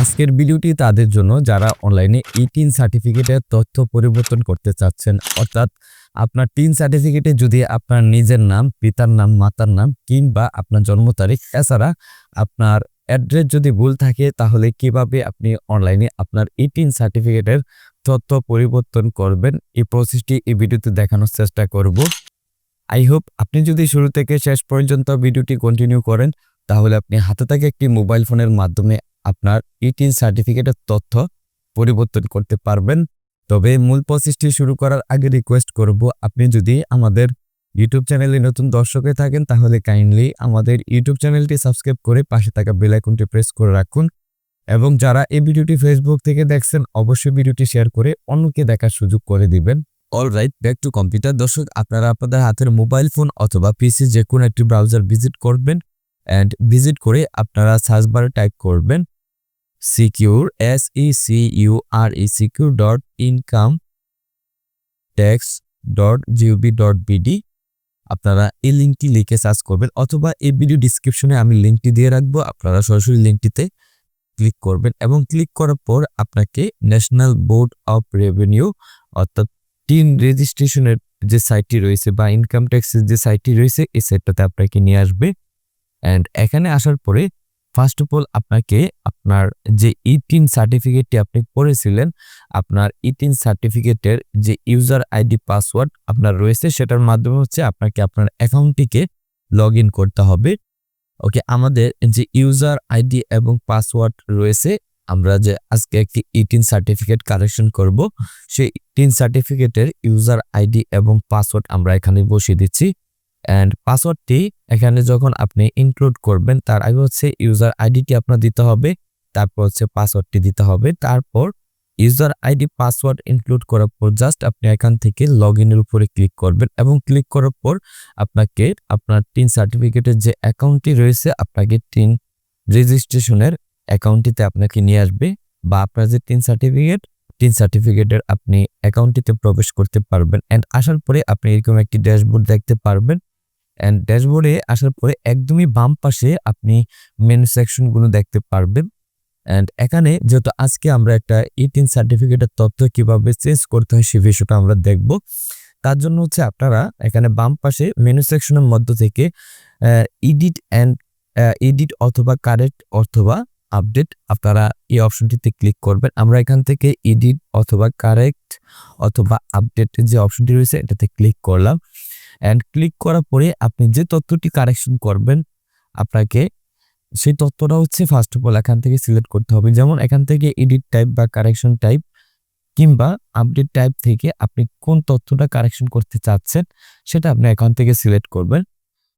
আজকের ভিডিওটি তাদের জন্য যারা অনলাইনে ই টিন সার্টিফিকেটের তথ্য পরিবর্তন করতে চাচ্ছেন, অর্থাৎ আপনার টিন সার্টিফিকেটে যদি আপনার নিজের নাম, পিতার নাম, মাতার নাম কিংবা আপনার জন্ম তারিখ, এছাড়া আপনার অ্যাড্রেস যদি ভুল থাকে, তাহলে কীভাবে আপনি অনলাইনে আপনার ই টিন সার্টিফিকেটের তথ্য পরিবর্তন করবেন? এই প্রসেসটি এই ভিডিওতে দেখানোর চেষ্টা করব। আই হোপ আপনি যদি শুরু থেকে শেষ পর্যন্ত ভিডিওটি কন্টিনিউ করেন, তাহলে আপনি হাতে থাকা একটি মোবাইল ফোনের মাধ্যমে আপনার ইটিন সার্টিফিকেটের তথ্য পরিবর্তন করতে পারবেন। তবে মূল প্রসেসটি শুরু করার আগে রিকোয়েস্ট করব, আপনি যদি আমাদের ইউটিউব চ্যানেলে নতুন দর্শক হয়ে থাকেন, তাহলে কাইন্ডলি আমাদের ইউটিউব চ্যানেলটি সাবস্ক্রাইব করে পাশে থাকা বেল আইকনটি প্রেস করে রাখুন। এবং যারা এই ভিডিওটি ফেসবুক থেকে দেখছেন, অবশ্যই ভিডিওটি শেয়ার করে অন্যকে দেখার সুযোগ করে দিবেন। All right back to computer দর্শক, আপনারা আপনাদের হাতের মোবাইল ফোন অথবা পিসি যে কোনো একটি ব্রাউজার ভিজিট করবেন। অ্যান্ড ভিজিট করে আপনারা সার্চ বারে টাইপ করবেন secure S E C U R E secure dot income tax dot GOB dot BD আপনারা এই লিঙ্কটি লিখে সার্চ করবেন অথবা এই ভিডিও ডিসক্রিপশনে আমি লিঙ্কটি দিয়ে রাখব আপনারা সরাসরি লিঙ্কটিতে ক্লিক করবেন এবং ক্লিক করার পর আপনাকে ন্যাশনাল বোর্ড অফ রেভিনিউ অর্থাৎ টিন রেজিস্ট্রেশনের যে সাইটটি রয়েছে বা ইনকাম ট্যাক্সের যে সাইটটি রয়েছে এই সাইটটাতে আপনাকে নিয়ে আসবে অ্যান্ড এখানে আসার পরে ফার্স্ট অফ অল আপনাকে আপনার যে ইটিন সার্টিফিকেটটি আপনি করেছিলেন, আপনার ইটিন সার্টিফিকেটের যে ইউজার আইডি পাসওয়ার্ড আপনার রয়েছে, সেটার মাধ্যমে হচ্ছে আপনাকে আপনার অ্যাকাউন্টটিকে লগ করতে হবে। ওকে আমাদের যে ইউজার আইডি এবং পাসওয়ার্ড রয়েছে, আমরা যে আজকে একটি ইটিন সার্টিফিকেট কালেকশন করব, সেই ইটিন সার্টিফিকেটের ইউজার আইডি এবং পাসওয়ার্ড আমরা এখানে বসিয়ে দিচ্ছি। অ্যান্ড পাসওয়ার্ডটি এখানে যখন আপনি ইনক্লুড করবেন, তার আগে হচ্ছে ইউজার আইডিটি আপনার দিতে হবে, তারপর হচ্ছে পাসওয়ার্ডটি দিতে হবে। তারপর ইউজার আইডি পাসওয়ার্ড ইনক্লুড করার পর জাস্ট আপনি এখান থেকে লগ ইনের উপরে ক্লিক করবেন এবং ক্লিক করার পর আপনাকে আপনার টিন সার্টিফিকেটের যে অ্যাকাউন্টটি রয়েছে, আপনাকে টিন রেজিস্ট্রেশনের অ্যাকাউন্টটিতে আপনাকে নিয়ে আসবে বা আপনার যে টিন সার্টিফিকেট টিন সার্টিফিকেটের আপনি অ্যাকাউন্টটিতে প্রবেশ করতে পারবেন। অ্যান্ড আসার পরে আপনি এরকম একটি ড্যাশবোর্ড দেখতে পারবেন। অ্যান্ড ড্যাশবোর্ডে আসার পরে একদমই বাম পাশে আপনি মেনু সেকশনগুলো দেখতে পারবেন। অ্যান্ড এখানে যেহেতু আজকে আমরা একটা ইটিন সার্টিফিকেটের তথ্য কীভাবে চেঞ্জ করতে হয় সে বিষয়টা আমরা দেখব। তার জন্য হচ্ছে আপনারা এখানে বাম পাশে মেনু সেকশনের মধ্য থেকে ইডিট অ্যান্ড এডিট অথবা কারেক্ট অথবা আপডেট আপনারা এই অপশনটিতে ক্লিক করবেন। আমরা এখান থেকে এডিট অথবা কারেক্ট অথবা আপডেট যে অপশনটি রয়েছে এটাতে ক্লিক করলাম। অ্যান্ড ক্লিক করার পরে আপনি যে তথ্যটি কারেকশন করবেন, আপনাকে সেই তথ্যটা হচ্ছে ফার্স্ট অফ অল এখান থেকে সিলেক্ট করতে হবে। যেমন এখান থেকে এডিট টাইপ বা কারেকশন টাইপ কিংবা আপডেট টাইপ থেকে আপনি কোন তথ্যটা কারেকশন করতে চাচ্ছেন, সেটা আপনি এখান থেকে সিলেক্ট করবেন।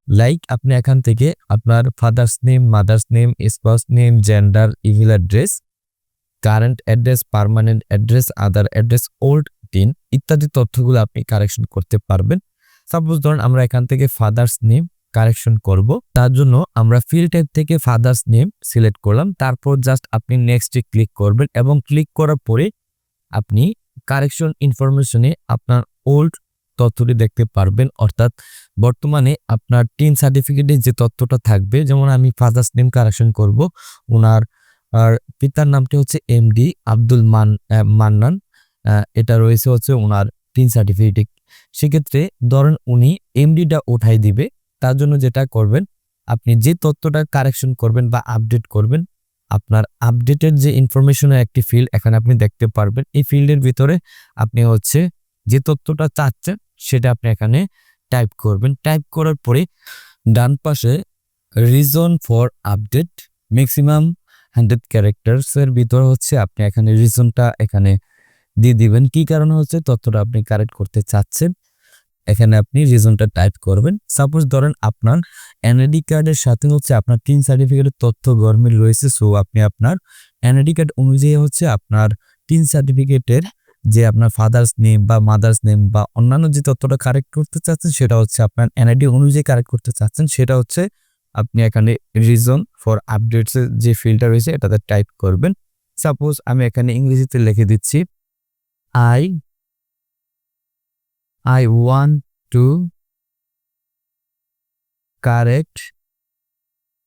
লাইক আপনি এখান থেকে আপনার father's name mother's name spouse name gender email address current address permanent address other address old TIN ইত্যাদি তথ্যগুলো আপনি কারেকশন করতে পারবেন। সাপোজ ধরুন আমরা এখান থেকে ফাদার্স নেম কারেকশন করব, তার জন্য আমরা ফিল টাইপ থেকে ফাদার্স নেম সিলেক্ট করলাম, তারপর জাস্ট আপনি নেক্সটে ক্লিক করবেন এবং ক্লিক করার পরে আপনি কারেকশন ইনফরমেশনে আপনার ওল্ড তথ্যটি দেখতে পারবেন। অর্থাৎ বর্তমানে আপনার টিন সার্টিফিকেটে যে তথ্যটা থাকবে, যেমন আমি ফাদার্স নেম কারেকশন করব ওনার আর পিতার নামটি হচ্ছে এমডি আব্দুল মান মান্নান এটা রয়েছে হচ্ছে ওনার টিন সার্টিফিকেট সেক্ষেত্রে ধরেন উনি এমডিটা উঠাই দিবে, তার জন্য যেটা করবেন, আপনি যে তথ্যটা কারেকশন করবেন বা আপডেট করবেন, আপনার আপডেটের যে ইনফরমেশনের একটি ফিল্ড এখানে আপনি দেখতে পারবেন। এই ফিল্ডের ভিতরে আপনি হচ্ছে যে তথ্যটা চাচ্ছেন, সেটা আপনি এখানে টাইপ করবেন। টাইপ করার পরে ডান পাশে reason for update maximum hundred ক্যারেক্টার্সের ভিতরে হচ্ছে আপনি এখানে রিজনটা এখানে দিয়ে দিবেন। কি কারণে হচ্ছে? তথ্যটা আপনি কারেক্ট করতে চাচ্ছেন। এখানে আপনি রিজনটা টাইপ করবেন। সাপোজ ধরেন আপনার এনআইডি কার্ডের সাথে হচ্ছে আপনার তিন সার্টিফিকেটের তথ্য গরমিল রয়েছে সো আপনি আপনার এনআইডি কার্ড অনুযায়ী হচ্ছে আপনার তিন সার্টিফিকেটের যে আপনার ফাদার্স নেম বা মাদার্স নেম বা অন্যান্য যে তথ্যটা কারেক্ট করতে চাচ্ছেন, সেটা হচ্ছে আপনার এনআইডি অনুযায়ী কারেক্ট করতে চাচ্ছেন। সেটা হচ্ছে আপনি এখানে রিজন ফর আপডেটসের যে ফিল্ডটা রয়েছে, এটাতে টাইপ করবেন। সাপোজ আমি এখানে ইংরেজিতে লিখে দিচ্ছি I I want to correct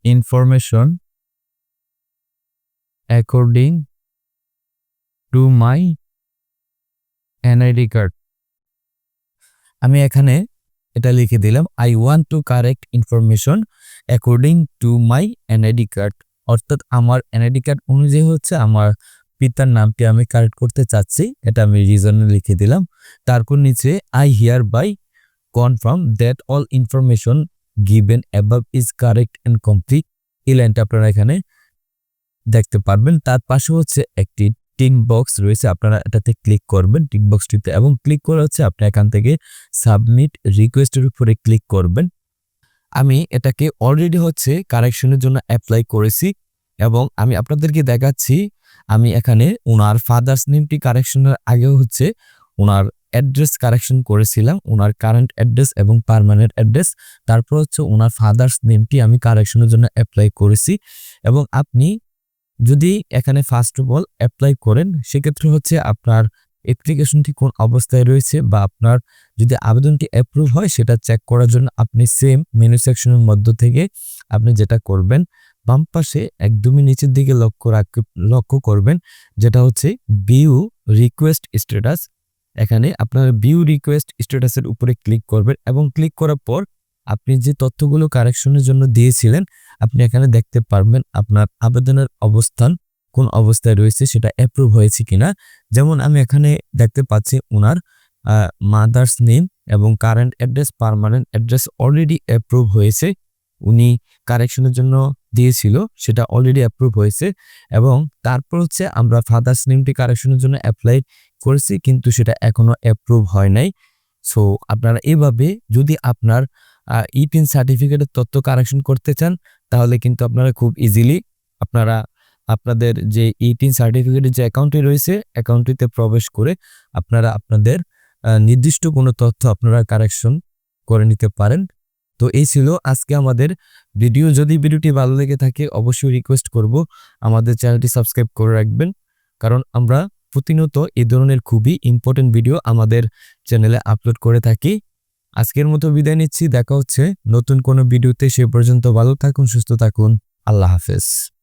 information according to my NID card আমি এখানে এটা লিখে দিলাম I want to correct information according to my NID card অর্থাৎ আমার এনআইডি কার্ড অনুযায়ী হচ্ছে আমার পিতার নামটি আমি কারেক্ট করতে চাচ্ছি, এটা আমি রিজনে লিখে দিলাম। তারপর নিচে I hereby confirm that all information given above is correct and complete এই লাইনটা আপনারা এখানে দেখতে পারবেন। তার পাশে হচ্ছে একটি টিক বক্স রয়েছে, আপনারা এটাতে ক্লিক করবেন টিক বক্সটিতে এবং ক্লিক করে হচ্ছে আপনি এখান থেকে সাবমিট রিকোয়েস্টের উপরে ক্লিক করবেন। আমি এটাকে অলরেডি হচ্ছে কারেকশনের জন্য অ্যাপ্লাই করেছি এবং আমি আপনাদেরকে দেখাচ্ছি আমি এখানে ওনার ফাদার্স নেমটি কারেকশনের আগেও হচ্ছে ওনার অ্যাড্রেস কারেকশন করেছিলাম ওনার কারেন্ট অ্যাড্রেস এবং পার্মানেন্ট অ্যাড্রেস তারপর হচ্ছে ওনার ফাদার্স নেমটি আমি কারেকশনের জন্য অ্যাপ্লাই করেছি এবং আপনি যদি এখানে ফার্স্ট অফ অল অ্যাপ্লাই করেন, সেক্ষেত্রে হচ্ছে আপনার অ্যাপ্লিকেশনটি কোন অবস্থায় রয়েছে বা আপনার যদি আবেদনটি অ্যাপ্রুভ হয়, সেটা চেক করার জন্য আপনি সেম মেনু সেকশনের মধ্য থেকে আপনি যেটা করবেন বাম পাশে একদমই নিচের দিকে লক্ষ্য রাখ, লক্ষ্য করবেন, যেটা হচ্ছে বিউ রিকোয়েস্ট স্ট্যাটাস এখানে আপনার বিউ রিকোয়েস্ট স্ট্যাটাসের উপরে ক্লিক করবেন এবং ক্লিক করার পর আপনি যে তথ্যগুলো কারেকশনের জন্য দিয়েছিলেন, আপনি এখানে দেখতে পারবেন আপনার আবেদনের অবস্থান কোন অবস্থায় রয়েছে, সেটা অ্যাপ্রুভ হয়েছে কিনা। যেমন আমি এখানে দেখতে পাচ্ছি ওনার মাদার্স নেম এবং current address permanent address already approve হয়েছে। উনি কারেকশনের জন্য দিয়েছিল, সেটা অলরেডি অ্যাপ্রুভ হয়েছে এবং তারপর হচ্ছে আমরা ফাদার্স নেমটি কারেকশনের জন্য অ্যাপ্লাই করেছি, কিন্তু সেটা এখনও অ্যাপ্রুভ হয় নাই। সো আপনারা এভাবে যদি আপনার ইটিন সার্টিফিকেটের তথ্য কারেকশন করতে চান, তাহলে কিন্তু আপনারা খুব ইজিলি আপনারা, আপনাদের যে ইটিন সার্টিফিকেটের যে অ্যাকাউন্টটি রয়েছে অ্যাকাউন্টটিতে প্রবেশ করে আপনারা আপনাদের নির্দিষ্ট কোনো তথ্য আপনারা কারেকশন করে নিতে পারেন। তো এই ছিল আজকে আমাদের ভিডিও যদি ভিডিওটি ভালো লেগে থাকে, অবশ্যই রিকোয়েস্ট করব। আমাদের চ্যানেলটি সাবস্ক্রাইব করে রাখবেন। কারণ আমরা প্রতিনিয়ত এই ধরনের খুবই ইম্পর্টেন্ট ভিডিও আমাদের চ্যানেলে আপলোড করে থাকি। আজকের মতো বিদায় নিচ্ছি। দেখা হচ্ছে নতুন কোনো ভিডিওতে সে পর্যন্ত ভালো থাকুন, সুস্থ থাকুন। আল্লাহ হাফেজ।